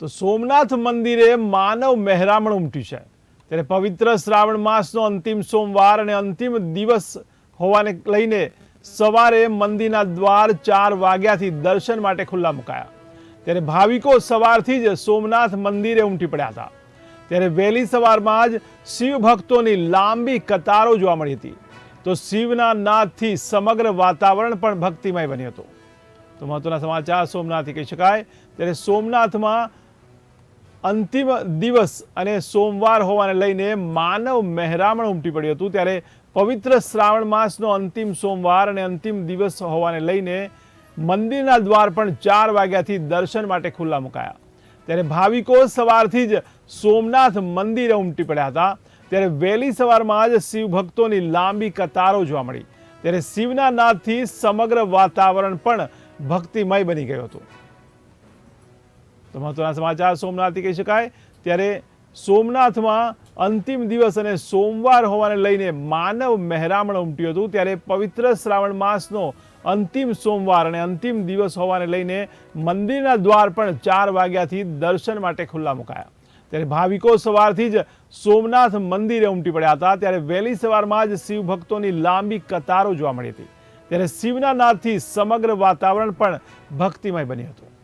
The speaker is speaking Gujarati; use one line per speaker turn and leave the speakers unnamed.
તો સોમનાથ મંદિરે માનવ મહેરામણ ઉમટ્યું છે. ત્યારે પવિત્ર શ્રાવણ માસનો અંતિમ સોમવાર અને અંતિમ દિવસ હોવાને લઈને સવારે મંદિરના દ્વાર ચાર વાગ્યાથી દર્શન માટે ખુલ્લા મુકાયા. ત્યારે ભાવિકો સવારથી જ સોમનાથ મંદિરે ઉમટી પડ્યા હતા. ત્યારે વહેલી સવારમાં જ શિવ ભક્તોની લાંબી કતારો જોવા મળી હતી. તો શિવના નાદથી સમગ્ર વાતાવરણ પણ ભક્તિમય બન્યું હતું. તો મહત્વના સમાચાર સોમનાથથી કહી શકાય. ત્યારે સોમનાથમાં અંતિમ દિવસ અને સોમવાર હોવાને લઈને માનવ મહેરામણ ઉમટી પડ્યું હતું. ત્યારે પવિત્ર શ્રાવણ માસનો અંતિમ સોમવાર અને અંતિમ દિવસ હોવાને લઈને મંદિરના દ્વાર પણ ચાર વાગ્યાથી દર્શન માટે ખુલ્લા મુકાયા. ત્યારે ભાવિકો સવારથી જ સોમનાથ મંદિરે ઉમટી પડ્યા હતા. ત્યારે વહેલી સવારમાં જ શિવ ભક્તોની લાંબી કતારો જોવા મળી. ત્યારે શિવના નાદથી સમગ્ર વાતાવરણ પણ ભક્તિમય બની ગયું હતું. તો મહત્વના સમાચાર સોમનાથથી કહી શકાય. ત્યારે સોમનાથમાં અંતિમ દિવસ અને સોમવાર હોવાને લઈને માનવ મહેરામણ ઉમટ્યું હતું. ત્યારે પવિત્ર શ્રાવણ માસનો અંતિમ સોમવાર અને અંતિમ દિવસ હોવાને લઈને મંદિરના દ્વાર પણ ચાર વાગ્યાથી દર્શન માટે ખુલ્લા મુકાયા. ત્યારે ભાવિકો સવારથી જ સોમનાથ મંદિરે ઉમટી પડ્યા હતા. ત્યારે વહેલી સવારમાં જ શિવ ભક્તોની લાંબી કતારો જોવા મળી હતી. ત્યારે શિવના નાદથી સમગ્ર વાતાવરણ પણ ભક્તિમય બન્યું હતું.